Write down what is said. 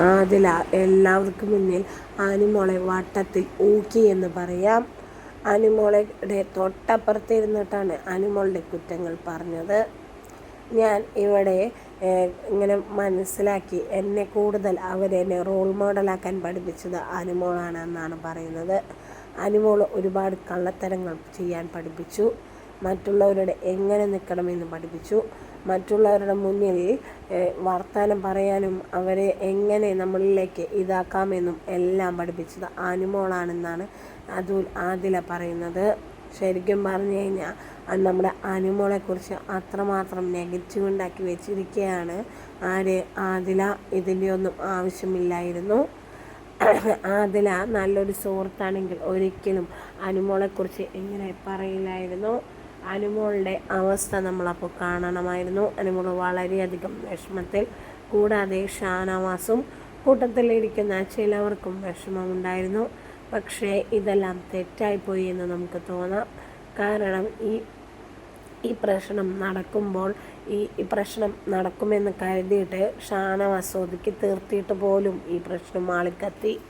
ആദില എല്ലാവർക്കും മുന്നിൽ ആനിമോളെ വട്ടത്തിൽ ഊക്കി എന്ന് പറയാം. അനുമോളയുടെ തൊട്ടപ്പുറത്തിരുന്നിട്ടാണ് ആനിമോളുടെ കുറ്റങ്ങൾ പറഞ്ഞത്. ഞാൻ ഇവിടെ ഇങ്ങനെ മനസ്സിലാക്കി എന്നെ കൂടുതൽ അവരെന്നെ റോൾ മോഡലാക്കാൻ പഠിപ്പിച്ചത് അനുമോളാണ് എന്നാണ് പറയുന്നത്. അനുമോൾ ഒരുപാട് കള്ളത്തരങ്ങൾ ചെയ്യാൻ പഠിപ്പിച്ചു. മറ്റുള്ളവരുടെ എങ്ങനെ നിൽക്കണമെന്ന് പഠിപ്പിച്ചു. മറ്റുള്ളവരുടെ മുന്നിൽ വർത്തമാനം പറയാനും അവരെ എങ്ങനെ നമ്മളിലേക്ക് ഇതാക്കാമെന്നും എല്ലാം പഠിപ്പിച്ചത് അനുമോളാണെന്നാണ് അതുൽ ആദില പറയുന്നത്. ശരിക്കും പറഞ്ഞു കഴിഞ്ഞാൽ നമ്മുടെ അനുമോളെക്കുറിച്ച് അത്രമാത്രം നെഗറ്റീവ് ഉണ്ടാക്കി വെച്ചിരിക്കുകയാണ് ആര്? ആദില. ഇതിന്റെ ഒന്നും ആവശ്യമില്ലായിരുന്നു. ആദില നല്ലൊരു സുഹൃത്താണെങ്കിൽ ഒരിക്കലും അനുമോളെക്കുറിച്ച് ഇങ്ങനെ പറയില്ലായിരുന്നു. അനുമോളുടെ അവസ്ഥ നമ്മളപ്പോൾ കാണണമായിരുന്നു. അനുമോൾ വളരെയധികം വിഷമത്തിൽ കൂടാതെ ഷാനവാസും കൂട്ടത്തിലിരിക്കുന്ന ചിലവർക്കും വിഷമമുണ്ടായിരുന്നു. പക്ഷേ ഇതെല്ലാം തെറ്റായിപ്പോയി എന്ന് നമുക്ക് തോന്നാം. കാരണം ഈ ഈ പ്രശ്നം നടക്കുമ്പോൾ ഈ പ്രശ്നം നടക്കുമെന്ന് കരുതിയിട്ട് ഷാനവാസ് ഒതുക്കി തീർത്തിയിട്ട് പോലും ഈ പ്രശ്നം ആളിക്കത്തി